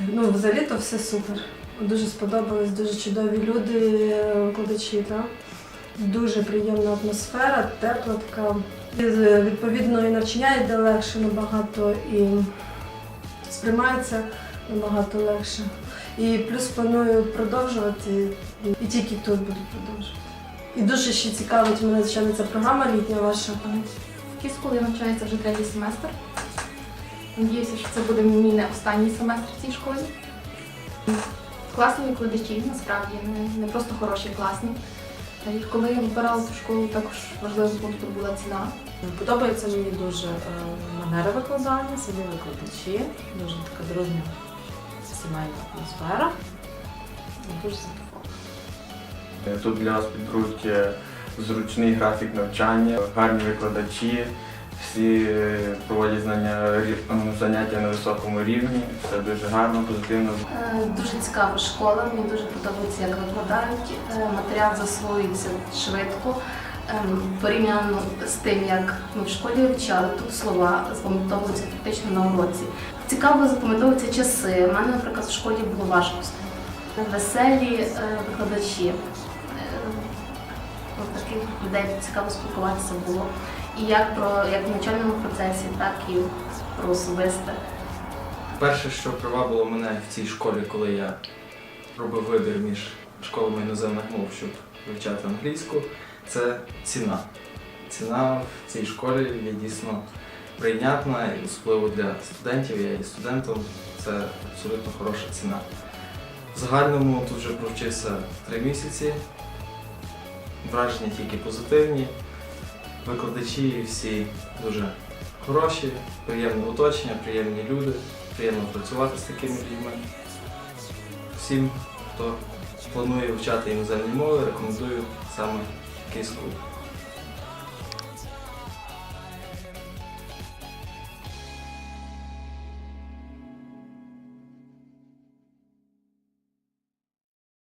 Ну, взагалі то все супер. Дуже сподобалось, дуже чудові люди, викладачі, так? Дуже приємна атмосфера, тепла така. Е, Відповідно, і навчання йде легше набагато, і сприймається набагато легше. І плюс планую продовжувати, і, тільки тут буду продовжувати. І дуже ще цікавить мене, звичайно, ця програма літня ваша. В Київську я навчаюся вже третій семестр. Надіюся, що це буде мій не останній семестр в цій школі. Класні викладачі, насправді, не, просто хороші, класні. І коли я вибирала цю школу, також важливим пунктом була ціна. Подобається мені дуже е, манера викладання, самі викладачі, дуже така дружня сімейна атмосфера. Я Дуже задоволена. Тут для вас підберуть е, зручний графік навчання, гарні викладачі, всі е, проводять знання, заняття на високому рівні, все дуже гарно, позитивно. Е, Дуже цікава школа, мені дуже подобається, як викладають. Е, Матеріал засвоюється швидко. Ем, Порівняно з тим, як ми в школі вивчали, тут слова запам'ятовуються практично на уроці. Цікаво запам'ятовуються часи. У мене, наприклад, в школі було важко. Веселі е, викладачі. Е, Таких людей цікаво спілкуватися було. І як про як в навчальному процесі, так і про особисте. Перше, що привабило мене в цій школі, коли я робив вибір між школами іноземних мов, щоб вивчати англійську, це ціна. Ціна в цій школі є дійсно прийнятна, і особливо для студентів, я є студентом, це абсолютно хороша ціна. В загальному тут вже провчився три місяці. Враження тільки позитивні. Викладачі всі дуже хороші, приємне оточення, приємні люди, приємно працювати з такими людьми. Всім, хто планує вивчати іноземні мови, рекомендую саме київську